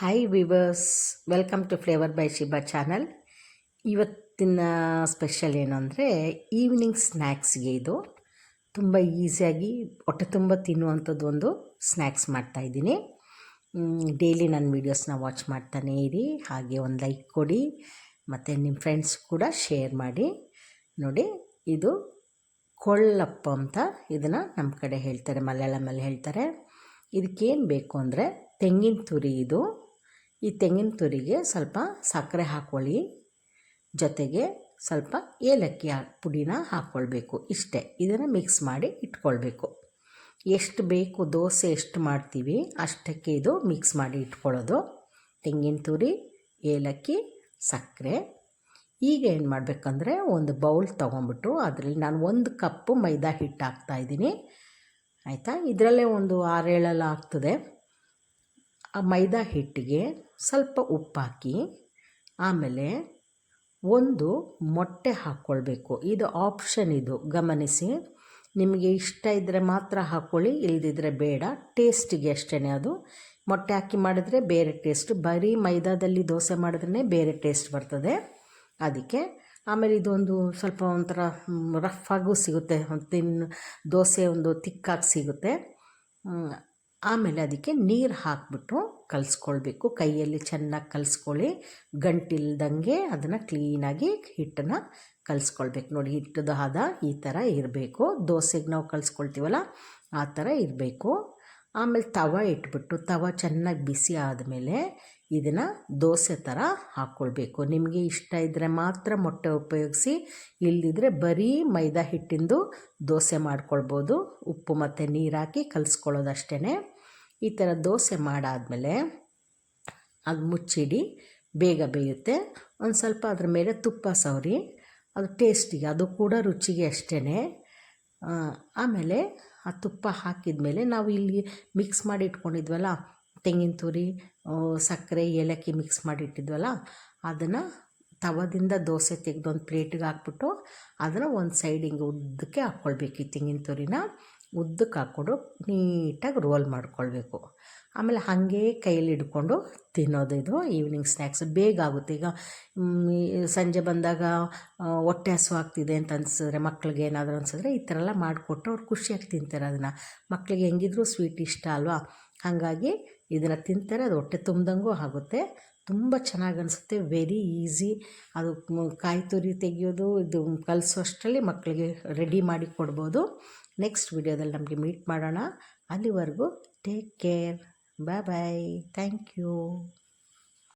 Hi viewers welcome to flavour by Shiba channel ಇವತ್ತಿನ special ಏನು ಅಂದರೆ ಈವ್ನಿಂಗ್ ಸ್ನ್ಯಾಕ್ಸ್ಗೆ ಇದು. ತುಂಬ ಈಸಿಯಾಗಿ ಹೊಟ್ಟೆ ತುಂಬ ತಿನ್ನುವಂಥದ್ದು ಒಂದು ಸ್ನ್ಯಾಕ್ಸ್ ಮಾಡ್ತಾಯಿದ್ದೀನಿ ಡೈಲಿ ನನ್ನ ವೀಡಿಯೋಸ್ನ ವಾಚ್ ಮಾಡ್ತಾನೇ ಇರಿ. ಹಾಗೆ ಒಂದು ಲೈಕ್ ಕೊಡಿ, ಮತ್ತು ನಿಮ್ಮ ಫ್ರೆಂಡ್ಸ್ ಕೂಡ ಶೇರ್ ಮಾಡಿ. ನೋಡಿ, ಇದು ಕೊಳ್ಳಪ್ಪ ಅಂತ ಇದನ್ನು ನಮ್ಮ ಕಡೆ ಹೇಳ್ತಾರೆ ಮಲಯಾಳಮಲ್ಲಿ ಹೇಳ್ತಾರೆ. ಇದಕ್ಕೇನು ಬೇಕು ಅಂದರೆ ತೆಂಗಿನ ತುರಿ ಇದು. ಈ ತೆಂಗಿನ ತುರಿಗೆ ಸ್ವಲ್ಪ ಸಕ್ಕರೆ ಹಾಕ್ಕೊಳ್ಳಿ ಜೊತೆಗೆ ಸ್ವಲ್ಪ ಏಲಕ್ಕಿ ಪುಡಿನ ಹಾಕ್ಕೊಳ್ಬೇಕು ಇಷ್ಟೇ. ಇದನ್ನು ಮಿಕ್ಸ್ ಮಾಡಿ ಇಟ್ಕೊಳ್ಬೇಕು. ಎಷ್ಟು ಬೇಕು ದೋಸೆ ಎಷ್ಟು ಮಾಡ್ತೀವಿ ಅಷ್ಟಕ್ಕೆ ಇದು ಮಿಕ್ಸ್ ಮಾಡಿ ಇಟ್ಕೊಳ್ಳೋದು. ತೆಂಗಿನ ತುರಿ, ಏಲಕ್ಕಿ, ಸಕ್ಕರೆ. ಈಗ ಏನು ಮಾಡಬೇಕಂದ್ರೆ ಒಂದು ಬೌಲ್ ತೊಗೊಂಬಿಟ್ಟು ಅದರಲ್ಲಿ ನಾನು ಒಂದು ಕಪ್ಪು ಮೈದಾ ಹಿಟ್ಟು ಹಾಕ್ತಾಯಿದ್ದೀನಿ ಆಯಿತಾ? ಇದರಲ್ಲೇ ಒಂದು ಆರೇಳಲ್ಲ ಆಗ್ತದೆ. ಆ ಮೈದಾ ಹಿಟ್ಟಿಗೆ ಸ್ವಲ್ಪ ಉಪ್ಪಾಕಿ, ಆಮೇಲೆ ಒಂದು ಮೊಟ್ಟೆ ಹಾಕ್ಕೊಳ್ಬೇಕು. ಇದು ಆಪ್ಷನ್ ಇದು. ಗಮನಿಸಿ. ನಿಮಗೆ ಇಷ್ಟ ಇದ್ದರೆ ಮಾತ್ರ ಹಾಕ್ಕೊಳ್ಳಿ ಇಲ್ಲದಿದ್ದರೆ ಬೇಡ. ಟೇಸ್ಟಿಗೆ ಅಷ್ಟೇ ಅದು. ಮೊಟ್ಟೆ ಹಾಕಿ ಮಾಡಿದ್ರೆ ಬೇರೆ ಟೇಸ್ಟ್. ಬರೀ ಮೈದಾದಲ್ಲಿ ದೋಸೆ ಮಾಡಿದ್ರೆ ಬೇರೆ ಟೇಸ್ಟ್ ಬರ್ತದೆ. ಅದಕ್ಕೆ ಆಮೇಲೆ ಇದೊಂದು ಸ್ವಲ್ಪ ಒಂಥರ ರಫ್ ಆಗೂ ಸಿಗುತ್ತೆ. ತಿನ್, ದೋಸೆ ಒಂದು ತಿಕ್ಕಾಗಿ ಸಿಗುತ್ತೆ. ಆಮೇಲೆ ಅದಕ್ಕೆ ನೀರು ಹಾಕಿಬಿಟ್ಟು ಕಲಿಸ್ಕೊಳ್ಬೇಕು. ಕೈಯಲ್ಲಿ ಚೆನ್ನಾಗಿ ಕಲಿಸ್ಕೊಳ್ಳಿ. ಗಂಟಿಲ್ದಂಗೆ ಅದನ್ನು ಕ್ಲೀನಾಗಿ ಹಿಟ್ಟನ್ನು ಕಲಿಸ್ಕೊಳ್ಬೇಕು. ನೋಡಿ, ಹಿಟ್ಟದ ಹದ ಈ ಥರ ಇರಬೇಕು. ದೋಸೆಗೆ ನಾವು ಕಲಿಸ್ಕೊಳ್ತೀವಲ್ಲ, ಆ ಥರ ಇರಬೇಕು. ಆಮೇಲೆ ತವ ಇಟ್ಬಿಟ್ಟು, ತವ ಚೆನ್ನಾಗಿ ಬಿಸಿ ಆದಮೇಲೆ ಇದನ್ನು ದೋಸೆ ಥರ ಹಾಕ್ಕೊಳ್ಬೇಕು ನಿಮಗೆ ಇಷ್ಟ ಇದ್ದರೆ ಮಾತ್ರ ಮೊಟ್ಟೆ ಉಪಯೋಗಿಸಿ ಇಲ್ಲದಿದ್ದರೆ ಬರೀ ಮೈದಾ ಹಿಟ್ಟಿಂದು ದೋಸೆ ಮಾಡ್ಕೊಳ್ಬೋದು. ಉಪ್ಪು ಮತ್ತು ನೀರು ಹಾಕಿ ಕಲಿಸ್ಕೊಳ್ಳೋದಷ್ಟೇ ಈ ಥರ ದೋಸೆ ಮಾಡಾದಮೇಲೆ ಅದು ಮುಚ್ಚಿಡಿ, ಬೇಗ ಬೇಯುತ್ತೆ. ಒಂದು ಸ್ವಲ್ಪ ಅದ್ರ ಮೇಲೆ ತುಪ್ಪ ಸವರಿ, ಅದು ಟೇಸ್ಟಿಗೆ, ಅದು ಕೂಡ ರುಚಿಗೆ ಅಷ್ಟೇ ಆಮೇಲೆ ಆ ತುಪ್ಪ ಹಾಕಿದ ಮೇಲೆ ನಾವು ಇಲ್ಲಿ ಮಿಕ್ಸ್ ಮಾಡಿ ಇಟ್ಕೊಂಡಿದ್ವಲ್ಲ ತೆಂಗಿನ ತುರಿ ಸಕ್ಕರೆ, ಏಲಕ್ಕಿ ಮಿಕ್ಸ್ ಮಾಡಿ ಇಟ್ಟಿದ್ವಲ್ಲ ಅದನ್ನು ತವದಿಂದ ದೋಸೆ ತೆಗೆದು ಒಂದು ಪ್ಲೇಟಿಗೆ ಹಾಕ್ಬಿಟ್ಟು ಅದನ್ನು ಒಂದು ಸೈಡ್ ಹಿಂಗೆ ಉದ್ದಕ್ಕೆ ಹಾಕ್ಕೊಳ್ಬೇಕು ಈ ತೆಂಗಿನ ತುರಿನ. ಉದ್ದಕ್ಕೆ ಹಾಕ್ಕೊಂಡು ನೀಟಾಗಿ ರೋಲ್ ಮಾಡ್ಕೊಳ್ಬೇಕು. ಆಮೇಲೆ ಹಾಗೆ ಕೈಯಲ್ಲಿ ಹಿಡ್ಕೊಂಡು ತಿನ್ನೋದು ಇದು ಈವ್ನಿಂಗ್ ಸ್ನ್ಯಾಕ್ಸ್ ಬೇಗ ಆಗುತ್ತೆ. ಈಗ ಸಂಜೆ ಬಂದಾಗ ಹೊಟ್ಟೆ ಹಸು ಆಗ್ತಿದೆ ಅಂತ ಅನ್ಸಿದ್ರೆ, ಮಕ್ಳಿಗೆ ಏನಾದರೂ ಅನ್ಸಿದ್ರೆ ಈ ಥರ ಎಲ್ಲ ಮಾಡಿಕೊಟ್ಟು ಅವ್ರು ಖುಷಿಯಾಗಿ ತಿಂತಾರೆ ಅದನ್ನು. ಮಕ್ಕಳಿಗೆ ಹೆಂಗಿದ್ರು ಸ್ವೀಟ್ ಇಷ್ಟ ಅಲ್ವಾ? ಹಾಗಾಗಿ ಇದನ್ನು ತಿಂತಾರೆ, ಅದು ಹೊಟ್ಟೆ ತುಂಬ್ದಂಗೂ ಆಗುತ್ತೆ. ತುಂಬ ಚೆನ್ನಾಗಿ ಅನಿಸುತ್ತೆ. ವೆರಿ ಈಸಿ ಅದು ಕಾಯಿ ತುರಿ ತೆಗೆಯೋದು, ಇದು ಕಲಿಸೋ ಅಷ್ಟರಲ್ಲಿ ಮಕ್ಕಳಿಗೆ ರೆಡಿ ಮಾಡಿ ಕೊಡ್ಬೋದು. ನೆಕ್ಸ್ಟ್ ವಿಡಿಯೋದಲ್ಲಿ ನಮಗೆ ಮೀಟ್ ಮಾಡೋಣ. ಅಲ್ಲಿವರೆಗೂ take care bye bye thank you